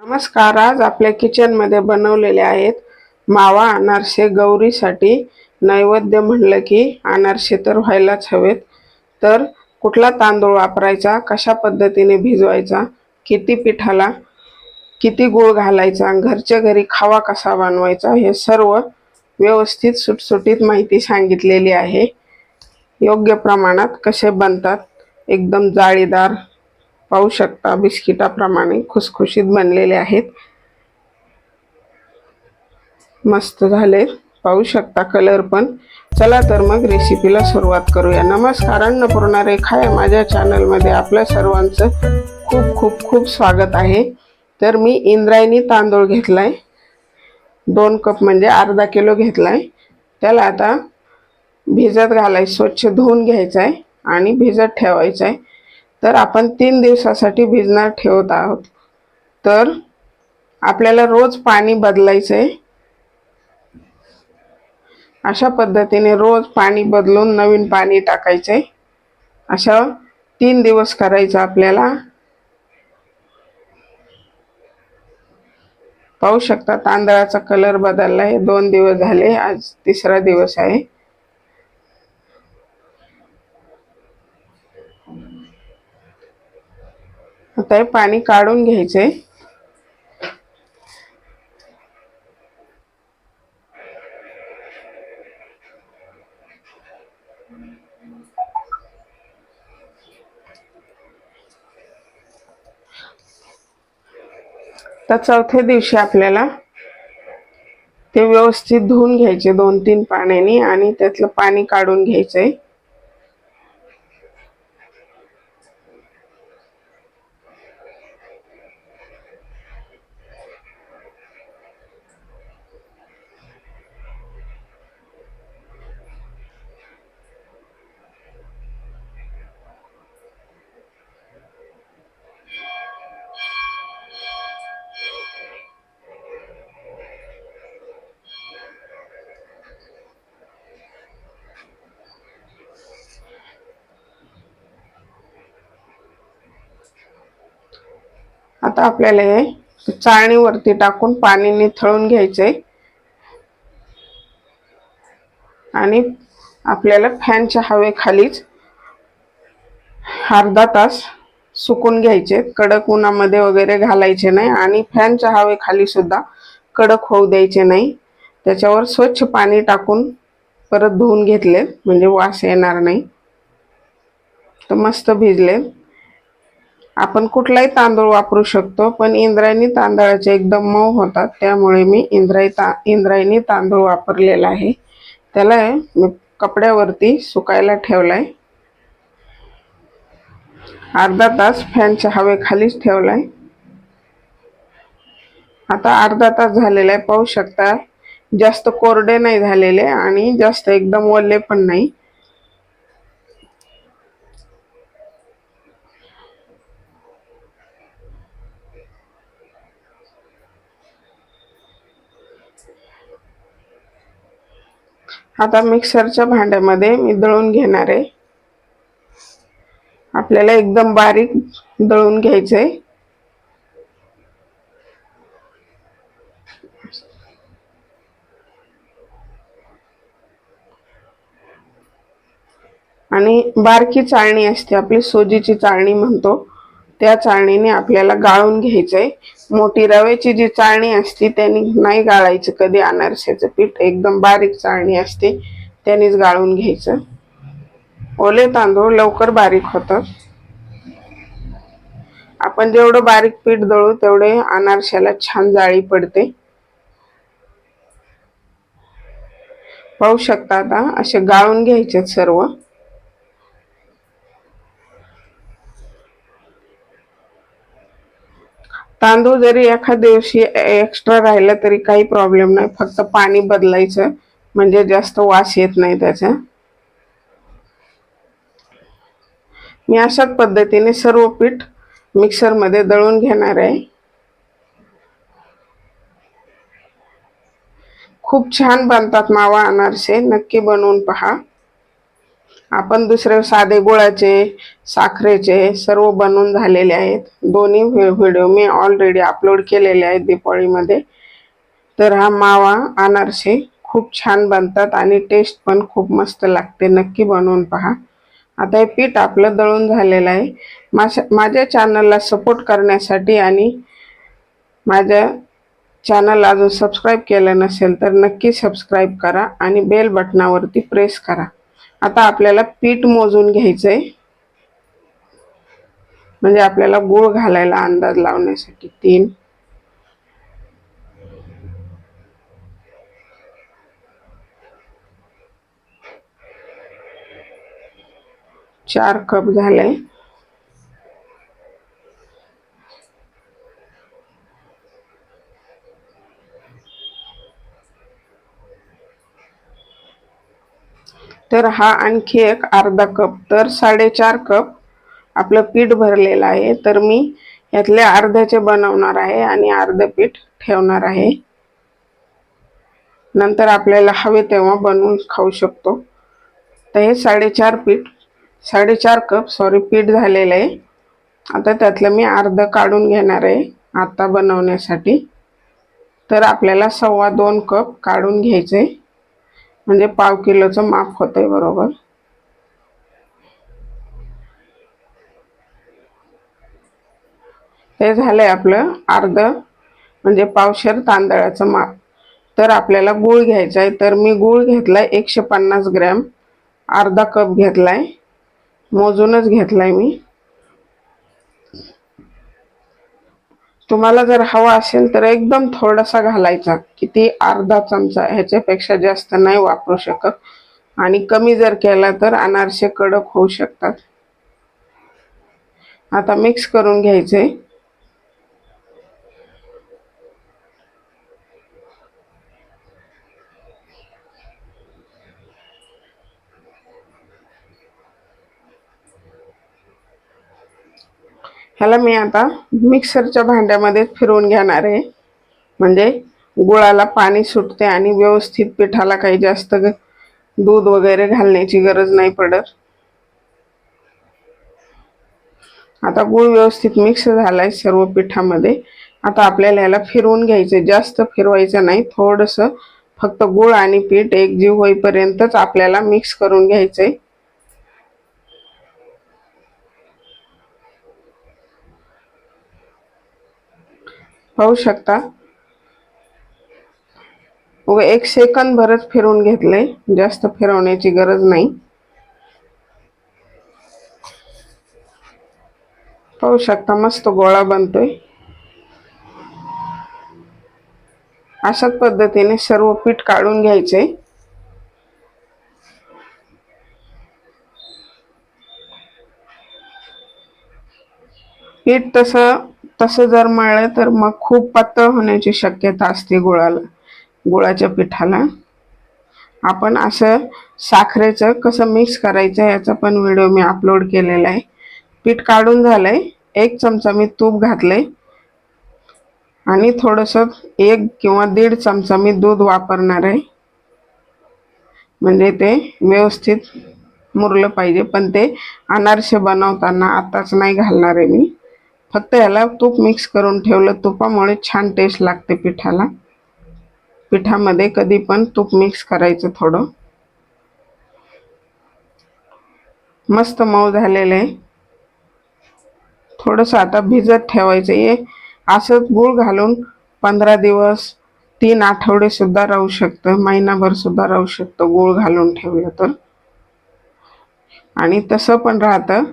नमस्कार आज आपल्या किचनमध्ये बनवलेले आहेत मावा अनारसे गौरीसाठी. नैवेद्य म्हणलं की अनारसे तर व्हायलाच हवेत. तर कुठला तांदूळ वापरायचा कशा पद्धतीने भिजवायचा किती पिठाला किती गूळ घालायचा घरच्या घरी खावा कसा बनवायचा हे सर्व व्यवस्थित सुटसुटीत माहिती सांगितलेली आहे. योग्य प्रमाणात कसे बनतात एकदम जाळीदार पाहू शकता बिस्किटाप्रमाणे खुसखुशीत बनलेले आहेत. मस्त झाले. पाहू शकता कलर पण. चला तर मग रेसिपीला सुरुवात करूया. नमस्कार अन्नपूर्णा रेखा या माझ्या चॅनलमध्ये आपल्या सर्वांचं खूप खूप खूप स्वागत आहे. तर मी इंद्रायणी तांदूळ घेतला आहे दोन कप म्हणजे अर्धा किलो घेतला आहे त्याला आता भिजत घालाय. स्वच्छ धुवून घ्यायचं आहे आणि भिजत ठेवायचं आहे तर आपण तीन दिवसासाठी भिजणार ठेवत आहोत. तर आपल्याला रोज पाणी बदलायचं आहे अशा पद्धतीने रोज पाणी बदलून नवीन पाणी टाकायचं आहे अशा तीन दिवस करायचं आपल्याला. पाहू शकता तांदळाचा कलर बदलला आहे दोन दिवस झाले आज तिसरा दिवस आहे. आता हे पाणी काढून घ्यायचे. तर चौथ्या दिवशी आपल्याला ते व्यवस्थित धुवून घ्यायचे दोन तीन पाण्याने आणि त्यातलं पाणी काढून घ्यायचंय. आता आपल्याला हे चाळणीवरती टाकून पाणी निथळून घ्यायचे आणि आपल्याला फॅनच्या हवेखालीच अर्धा तास सुकून घ्यायचे. कडक उन्हामध्ये वगैरे घालायचे नाही आणि फॅनच्या हवेखाली सुद्धा कडक होऊ द्यायचे नाही. त्याच्यावर स्वच्छ पाणी टाकून परत धुवून घेतले म्हणजे वास येणार नाही. तर मस्त भिजले. आपण कुठलाही तांदूळ वापरू शकतो पण इंद्रायणी तांदळाचे एकदम मऊ होतात. त्यामुळे मी इंद्रायी ता इंद्रायणी तांदूळ वापरलेला आहे. त्याला मी कपड्यावरती सुकायला ठेवला आहे अर्धा तास फॅनच्या हवेखालीच ठेवला आहे आता अर्धा तास झालेला आहे पाहू शकता. जास्त कोरडे नाही झालेले आणि जास्त एकदम ओले पण नाही. आता मिक्सरच्या भांड्यामध्ये मी दळून घेणार आहे. आपल्याला एकदम बारीक दळून घ्यायचंय. आणि बारकी चाळणी असते आपली सोजीची चाळणी म्हणतो. त्या चाळणीने आपल्याला गाळून घ्यायचंय. मोठी रव्याची जी चाळणी असते त्यांनी नाही गाळायचं कधी. अनारशाचं पीठ एकदम बारीक चाळणी असते त्यानेच गाळून घ्यायचं. ओले तांदूळ लवकर बारीक होतात. आपण जेवढं बारीक पीठ दळू तेवढे अनारशाला छान जाळी पडते. पाहू शकता आता असे गाळून घ्यायचे सर्व. तांदूळ जरी एखाद दिवशी एक्स्ट्रा राहिला तरी काही प्रॉब्लेम नाही. फक्त पाणी बदलायचं. म्हणजे जास्त वास येत नाही त्याचा. मी अशाच पद्धतीने सर्व पीठ मिक्सरमध्ये दळून घेणार आहे. खूप छान बनतात मावा अनारसे. नक्की बनवून पहा. आपण दुसरे साधे गुळाचे साखरेचे सर्व बनवून झालेले आहेत. दोन्ही व्हिडिओ मी ऑलरेडी अपलोड केलेले आहेत दीपावळीमध्ये तर हा मावा अनारसे खूप छान बनतात आणि टेस्ट पण खूप मस्त लागते. नक्की बनवून पहा. आता हे पीठ आपलं दळून झालेलं आहे. माझ्या माझ्या चॅनलला सपोर्ट करण्यासाठी आणि माझ्या चॅनल अजून सबस्क्राईब केलं नसेल तर नक्की सबस्क्राईब करा आणि बेल बटनावरती प्रेस करा. आता आपल्याला पीठ मोजून घ्यायचं आहे म्हणजे आपल्याला गूळ घालायला अंदाज लावण्यासाठी तीन. चार कप झाले. तर हा आणखी एक अर्धा कप. तर साडेचार कप आपलं पीठ भरलेलं आहे. तर मी यातले अर्ध्याचे बनवणार आहे आणि अर्ध पीठ ठेवणार आहे. नंतर आपल्याला हवे तेव्हा बनवून खाऊ शकतो. तर हे साडेचार पीठ साडेचार कप सॉरी पीठ झालेलं आहे. आता त्यातलं मी अर्ध काढून घेणार आहे आता बनवण्यासाठी. तर आपल्याला सव्वा दोन कप काढून घ्यायचे. म्हणजे पाव किलोचं माप होतंय बरोबर. हे झालंय आपलं अर्ध म्हणजे पावशेर तांदळाचं माप. तर आपल्याला गूळ घ्यायचा आहे तर मी गूळ घेतलाय एकशे पन्नास ग्रॅम अर्धा कप घेतलाय मोजूनच घेतलाय मी. तुम्हाला जर हवा असेल तर एकदम थोडासा घालायचा किती अर्धा चमचा ह्याच्यापेक्षा जास्त नाही वापरू शकत. आणि कमी जर केला तर अनारसे कडक होऊ शकतात. आता मिक्स करून घ्यायचे. ह्याला मी आता मिक्सरच्या भांड्यामध्ये फिरवून घेणार आहे. म्हणजे गुळाला पाणी सुटते आणि व्यवस्थित पिठाला काही जास्त दूध वगैरे घालण्याची गरज नाही पडत. आता गुळ व्यवस्थित मिक्स झालाय सर्व पिठामध्ये. आता आपल्याला याला फिरवून घ्यायचं जास्त फिरवायचं नाही. थोडंसं फक्त गूळ आणि पीठ एकजीव होईपर्यंतच आपल्याला मिक्स करून घ्यायचंय. पाहू शकता. उगा एक सेकंद भरच फिरवून घेतलंय जास्त फिरवण्याची गरज नाही. पाहू शकता मस्त गोळा बनतोय. अशाच पद्धतीने सर्व पीठ काढून घ्यायचे. पीठ तसं तसं जर मळलं तर मग खूप पातळ होण्याची शक्यता असते गुळाला गुळाच्या पिठाला. आपण असं साखरेचं कसं मिक्स करायचं याचा पण व्हिडिओ मी अपलोड केलेला आहे. पीठ काढून झालं आहे एक चमचा मी तूप घातलं आहे आणि थोडंसं एक किंवा दीड चमचा मी दूध वापरणार आहे. म्हणजे ते व्यवस्थित मुरलं पाहिजे पण ते अनारसे बनवताना आताच नाही घालणार आहे मी. फक्त याला तूप मिक्स करून ठेवलं. तुपामुळे छान टेस्ट लागते पिठाला. पिठामध्ये कधी पण तूप मिक्स करायचं थोडं. मस्त मऊ झालेलं आहे. थोडंसं आता भिजत ठेवायचं आहे. असंच गूळ घालून पंधरा दिवस तीन आठवडे सुद्धा राहू शकतं. महिनाभर सुद्धा राहू शकतं गूळ घालून ठेवलं तर. आणि तसं पण राहतं.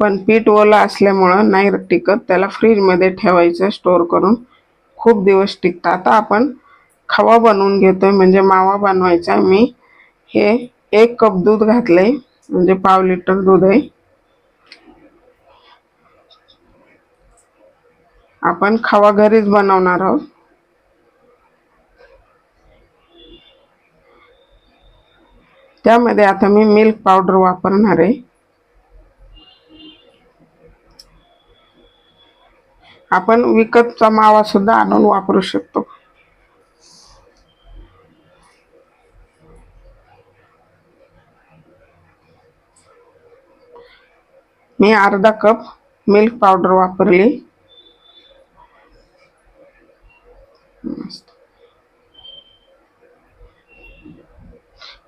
पण पीठ ओलं असल्यामुळं नाही टिकत. त्याला फ्रीजमध्ये ठेवायचं स्टोर करून. खूप दिवस टिकतं. आता आपण खवा बनवून घेतोय. म्हणजे मावा बनवायचा. मी हे एक कप दूध घातलंय. म्हणजे पाव लिटर दूध आहे. आपण खवा घरीच बनवणार आहोत. त्यामध्ये आता मी मिल्क पावडर वापरणार आहे. आपण विकतचा मावा सुद्धा आणून वापरू शकतो. मी अर्धा कप मिल्क पावडर वापरली.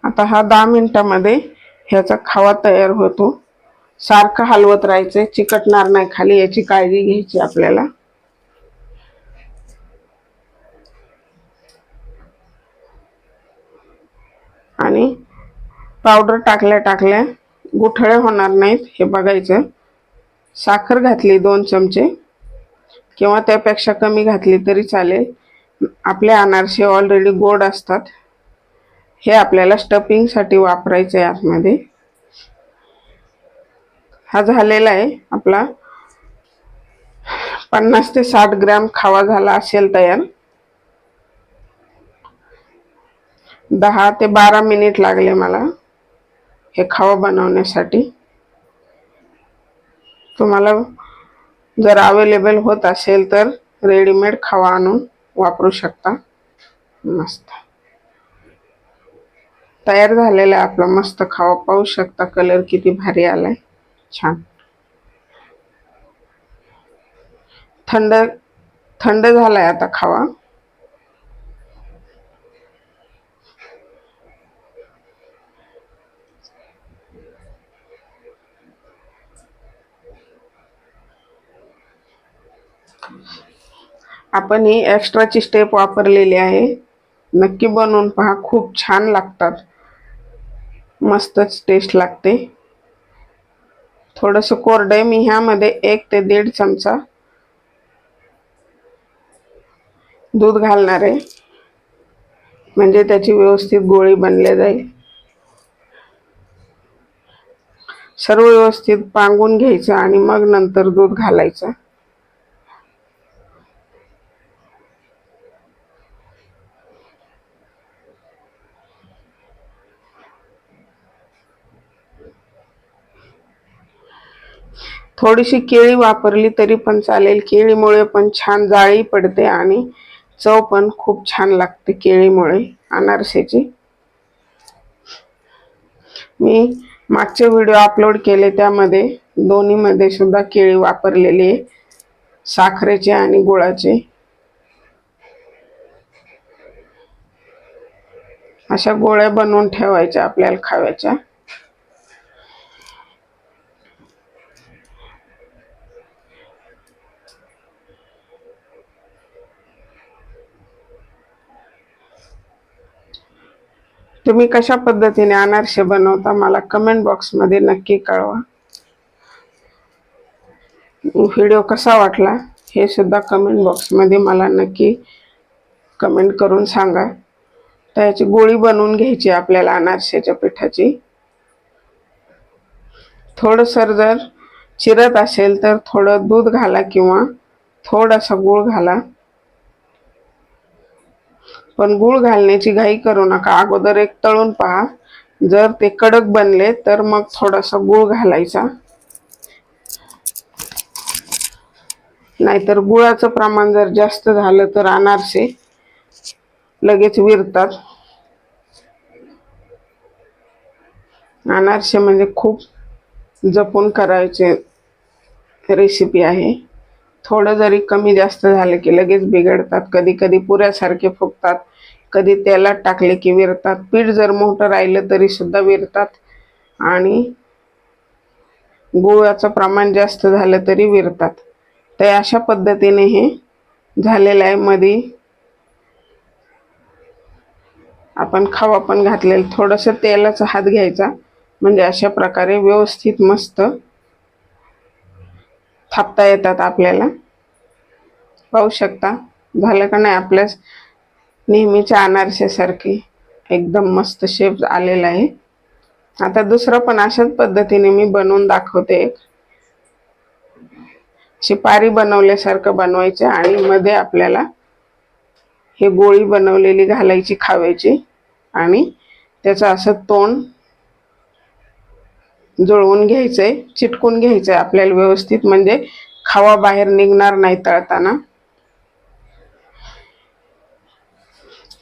आता हा दहा मिनिटामध्ये ह्याचा खावा तयार होतो. सारखं हलवत राहायचं चिकटणार नाही खाली याची काळजी घ्यायची आपल्याला. आणि पावडर टाकल्या टाकल्या गुठळे होणार नाहीत हे बघायचं. साखर घातली दोन चमचे किंवा त्यापेक्षा कमी घातली तरी चालेल. आपले अनारसे ऑलरेडी गोड असतात. हे आपल्याला स्टफिंगसाठी वापरायचं आहे आतमध्ये. हा झालेला आहे आपला. पन्नास ते साठ ग्रॅम खावा झाला असेल तयार. दहा ते बारा मिनिट लागले मला हे खावा बनवण्यासाठी. तुम्हाला जर अवेलेबल होत असेल तर रेडीमेड खावा आणून वापरू शकता. मस्त. तयार झालेला आहे आपला मस्त खावा. पाहू शकता कलर किती भारी आलाय. छान. थंड थंड झालाय आता खावा. आपण ही एक्स्ट्राची स्टेप वापरलेली आहे. नक्की बनवून पहा खूप छान लागतात. मस्तच टेस्ट लागते. थोडंसं कोरडं आहे. मी ह्यामध्ये एक ते दीड चमचा दूध घालणार आहे. म्हणजे त्याची व्यवस्थित गोळी बनले जाईल. सर्व व्यवस्थित पांगून घ्यायचं आणि मग नंतर दूध घालायचं. थोडीशी केळी वापरली तरी पण चालेल. केळीमुळे पण छान जाळी पडते आणि चव पण खूप छान लागते केळीमुळे अनारसेची. मी मागचे व्हिडिओ अपलोड केले त्यामध्ये दोन्हीमध्ये सुद्धा केळी वापरलेली आहे. साखरेचे आणि गुळाचे. अशा गोळ्या बनवून ठेवायच्या आपल्याला खाव्याच्या. तुम्ही कशा पद्धतीने अनारसे बनवता मला कमेंट बॉक्समध्ये नक्की कळवा. व्हिडिओ कसा वाटला हे सुद्धा कमेंट बॉक्समध्ये मला नक्की कमेंट करून सांगा. त्याची गोळी बनवून घ्यायची आपल्याला अनारसेच्या पिठाची. थोडंसं जर चिरत असेल तर थोडं दूध घाला किंवा थोडासा गूळ घाला. पण गूळ घालण्याची घाई करू नका. अगोदर एक तळून पहा. जर ते कडक बनले तर मग थोडासा गूळ घालायचा. नाहीतर गुळाचं प्रमाण जर जास्त झालं तर अनारसे लगेच विरतात. अनारसे म्हणजे खूप जपून करायचे रेसिपी आहे. थोडं जरी कमी जास्त झालं की लगेच बिघडतात कधी कधी पुऱ्यासारखे फुगतात कधी तेलात टाकले की विरतात पीठ जर मोठं राहिलं तरी सुद्धा विरतात आणि गुळाचं प्रमाण जास्त झालं तरी विरतात. तर अशा पद्धतीने हे झालेलं आहे. मध्ये आपण खावा पण घातलेलं थोडंसं तेलाचा हात घ्यायचा. म्हणजे अशा प्रकारे व्यवस्थित मस्त थापता येतात आपल्याला. पाहू शकता. झालं का नाही आपल्या नेहमीच्या अनारशासारखी. एकदम मस्त शेप आलेला आहे. आता दुसरं पण अशाच पद्धतीने मी बनवून दाखवते एक. शिपारी बनवल्यासारखं बनवायचं आणि मध्ये आपल्याला हे गोळी बनवलेली घालायची खावायची आणि त्याचं असं तोंड जुळवून आहे चिटकून घ्यायचं आहे आपल्याला व्यवस्थित. म्हणजे खावा बाहेर निघणार नाही तळताना.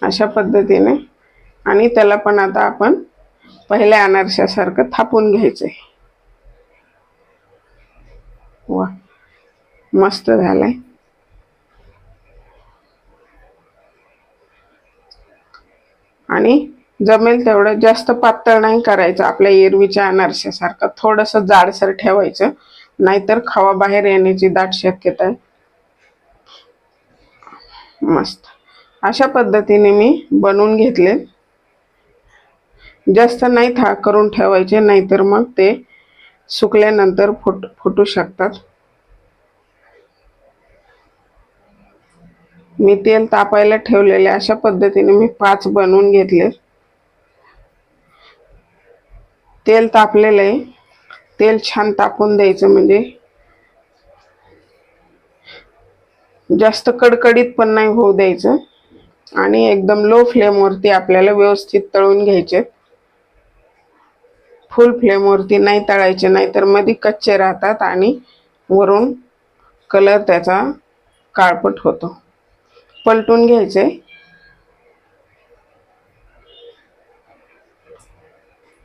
अशा पद्धतीने. आणि त्याला पण आता आपण पहिल्या अनारशासारखं थापून घ्यायचं आहे वा मस्त झालाय. आणि जमेल तेवढं. जास्त पातळ नाही करायचं आपल्या एरवीच्या अनारशासारखं. थोडंसं जाडसर ठेवायचं. नाहीतर खवा बाहेर येण्याची दाट शक्यता आहे. मस्त. अशा पद्धतीने मी बनवून घेतले. जास्त नाही था करून ठेवायचे नाहीतर मग ते सुकल्यानंतर फुट फुटू शकतात. मी तेल तापायला ठेवलेले अशा पद्धतीने मी पाच बनवून घेतले. तेल तापलेलं आहे. तेल छान तापून द्यायचं म्हणजे. जास्त कडकडीत पण नाही होऊ द्यायचं. आणि एकदम लो फ्लेमवरती आपल्याला व्यवस्थित तळून घ्यायचे. फुल फ्लेमवरती नाही तळायचे नाही तर मध्ये कच्चे राहतात आणि वरून कलर त्याचा काळपट होतो. पलटून घ्यायचे.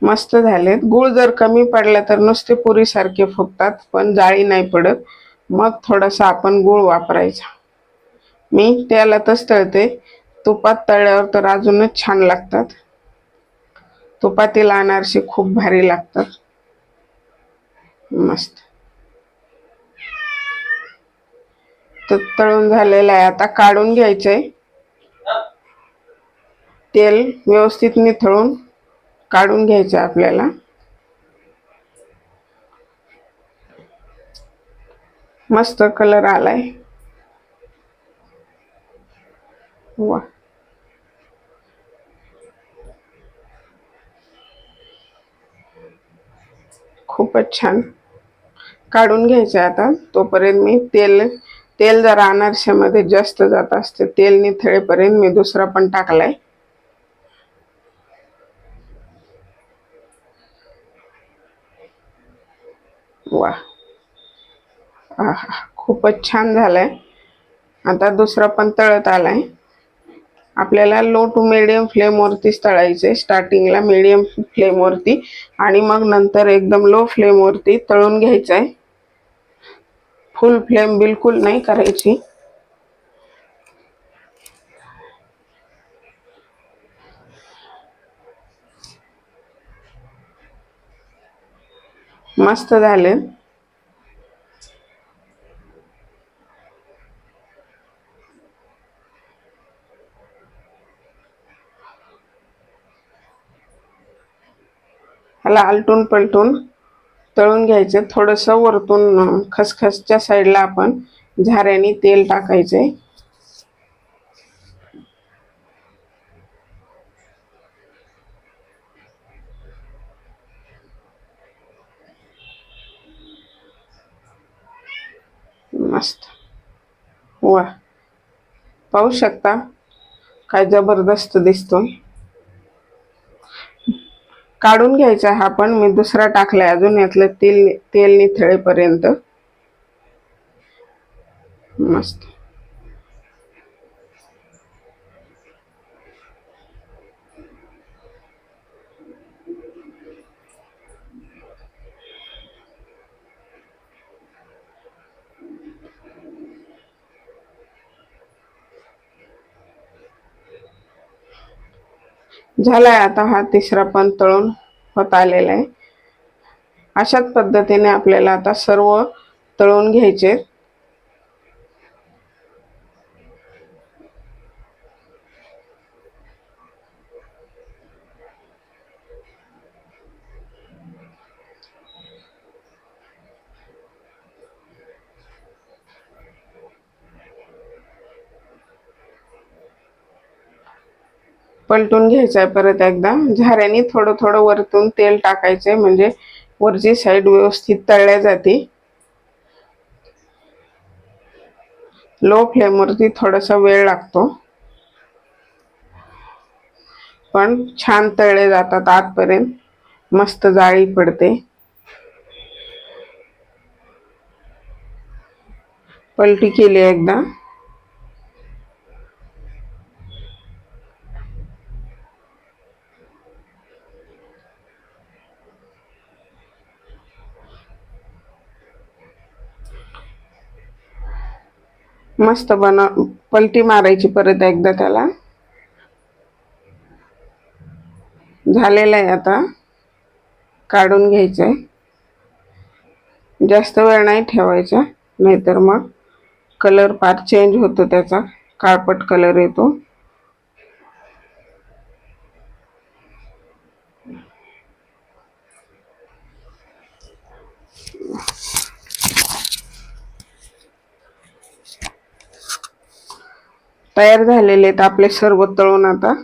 मस्त झालेत. गूळ जर कमी पडला तर नुसते पुरीसारखे फुगतात पण जाळी नाही पडत. मग थोडासा आपण गूळ वापरायचा. मी तेलातच तळते. तुपात तळल्यावर तर अजूनच छान लागतात. तुपातील अनारसे खूप भारी लागतात. मस्त. तर तळून झालेलं आहे. आता काढून घ्यायचंय. तेल व्यवस्थित निथळून. काढून घ्यायचं आपल्याला. मस्त कलर आलाय. वा. खूपच छान. काढून घ्यायचं आता. तोपर्यंत मी तेल तेल जरा अनारशामध्ये जास्त जात असते. तेल निथळेपर्यंत मी दुसरा पण टाकलाय वा आहा खूपच छान झालाय. आता दुसरा पण तळत आलाय. आपल्याला लो टू मिडियम फ्लेमवरतीच तळायचे स्टार्टिंगला मिडियम फ्लेमवरती आणि मग नंतर एकदम लो फ्लेमवरती तळून घ्यायचं आहे फुल फ्लेम बिलकुल नाही करायची. मस्त झाले. ह्याला आलटून पलटून तळून घ्यायचं. थोडंसं वरतून खसखसच्या साईडला आपण झाऱ्याने तेल टाकायचे मस्त. वा. पाहू शकता काय जबरदस्त दिसतो काढून घ्यायचा हा पण. मी दुसरा टाकलाय अजून यातलं तेल तेल निथळेपर्यंत. मस्त. झालाय आता हा तिसरा पण तळून होत आलेला आहे. अशाच पद्धतीने आपल्याला आता सर्व तळून घ्यायचे पलटून घ्यायचं आहे परत एकदा. झाऱ्याने थोडं थोडं वरतून तेल टाकायचं आहे म्हणजे वरची साईड व्यवस्थित तळल्या जाते. लो फ्लेमवरती थोडासा वेळ लागतो. पण छान तळले जातात आतपर्यंत. मस्त जाळी पडते. पलटी केली एकदा. मस्त बनव पलटी मारायची परत एकदा त्याला. झालेलं आहे आता. काढून घ्यायचं आहे जास्त वेळ नाही ठेवायचा नाहीतर मग कलर फार चेंज होतो त्याचा. काळपट कलर येतो. तयार झालेले आहेत आपले सर्व तळून आता.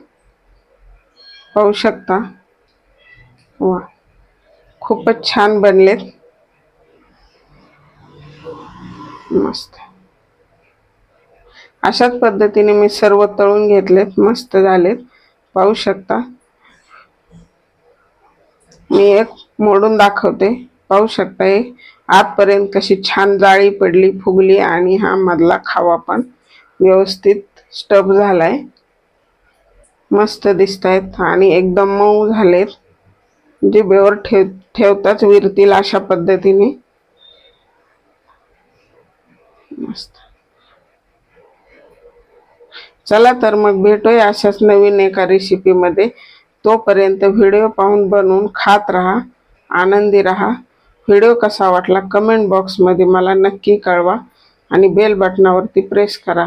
पाहू शकता. वा. खूपच छान बनलेत. मस्त. अशाच पद्धतीने मी सर्व तळून घेतलेत मस्त झालेत. पाहू शकता. मी एक मोडून दाखवते. पाहू शकता हे आतपर्यंत कशी छान जाळी पडली फुगली आणि हा मधला खावा पण व्यवस्थित स्टफ झालाय. मस्त दिसत आहेत आणि एकदम मऊ झालेत. जिबेवर ठेव ठेवताच विरतील अशा पद्धतीने. मस्त. चला तर मग भेटूया अशाच नवीन एका रेसिपीमध्ये तोपर्यंत व्हिडिओ पाहून बनवून खात राहा आनंदी राहा. व्हिडिओ कसा वाटला कमेंट बॉक्समध्ये मला नक्की कळवा आणि बेल बटनावरती प्रेस करा.